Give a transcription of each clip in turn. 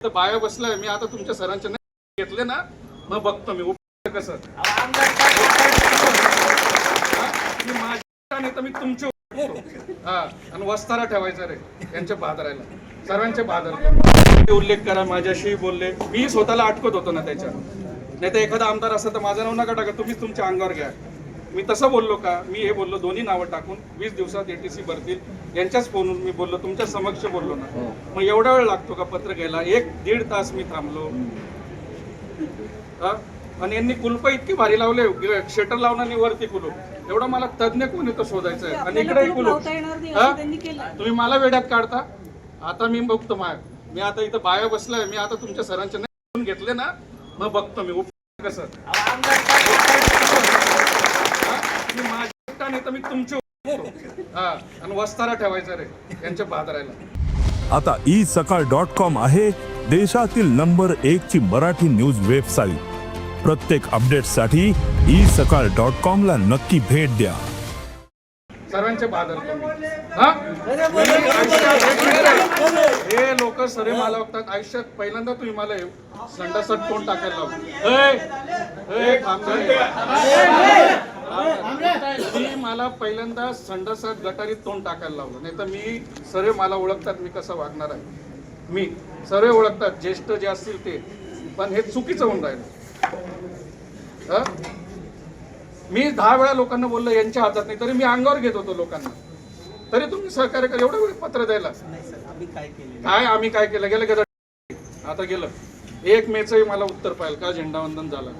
तर बाया बसलाय मी आता तुमच्या सरांचे नाही घेतले ना मग बघतो मी कसं? मी माझ्या नाही तर मी तुमचे हा आणि वस्तारा ठेवायचा रे यांच्या बाजाराला सर्वांच्या बाजार उल्लेख करा माझ्याशी बोलले. मी स्वतःला अटकत होतो ना त्याच्या नाही तर एखादा आमदार असं तर माझं नाव नका टाका तुम्हीच तुमच्या अंगावर घ्या. मी तसं बोललो का? मी हे बोललो दोन्ही नावं टाकून वीस दिवसात एटीसी भरतील. यांच्याच फोनवरून मी बोललो तुमच्या समक्ष बोललो ना. मग एवढा वेळ लागतो का पत्र घ्यायला? एक दीड तास मी थांबलो. हा? आणि यांनी कुलप इतकी भारी लावले शटर लावणं आणि वरती कुलूप. एवढं मला तज्ञ कोण येतो शोधायचं आहे आणि इकडे कुलूप हा? तुम्ही मला वेड्यात काढता? आता मी बघतो माय मी आता इथं बाया बसलाय मी आता तुमच्या सरांचे नाही घेतले ना मग बघतो मी. उपयोग कसं? हा? नाही तर मी तुमचे. हा आणि वस्तारा ठेवायचा रे यांच्या बाजाराला आता ई सकाळ डॉट कॉम आहे देशातील नंबर एक ची मराठी न्यूज वेबसाईट प्रत्येक अपडेटसाठी ई सकाळ डॉट कॉम ला नक्की भेट द्या सर्वांचे बाजार. हा? लोक सरे मला बघतात आयुष्यात पहिल्यांदा तुम्ही मला हे संडासात तोंड टाकायला लावलं. मला पहिल्यांदा संडासात गटारीत तोंड टाकायला लावलं. नाही तर मी सरे मला ओळखतात मी कसं वागणार आहे? मी सर्व ओळखतात ज्येष्ठ जे असतील ते. पण हे चुकीचं होऊन राहिलं. हा? मी दहा वेळा लोकांना बोललो यांच्या हातात नाही तरी मी अंगावर घेत होतो लोकांना. तरी तुम्ही सहकार्य कर एवढं वेळ पत्र द्यायला. काय आम्ही काय केलं? गेलं गेलं आता गेलं. एक मेचंही मला उत्तर पाहिजे का झेंडावंदन झालं?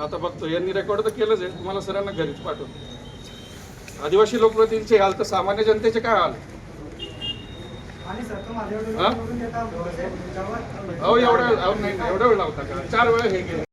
आता बघतो यांनी रेकॉर्ड तर केलंच आहे. तुम्हाला सरांना घरीच पाठवतो. आदिवासी लोकप्रतिनिधींचे हाल तर सामान्य जनतेचे काय हाल? अहो एवढा नाही, एवढा वेळ लावता का? चार वेळा हे गेले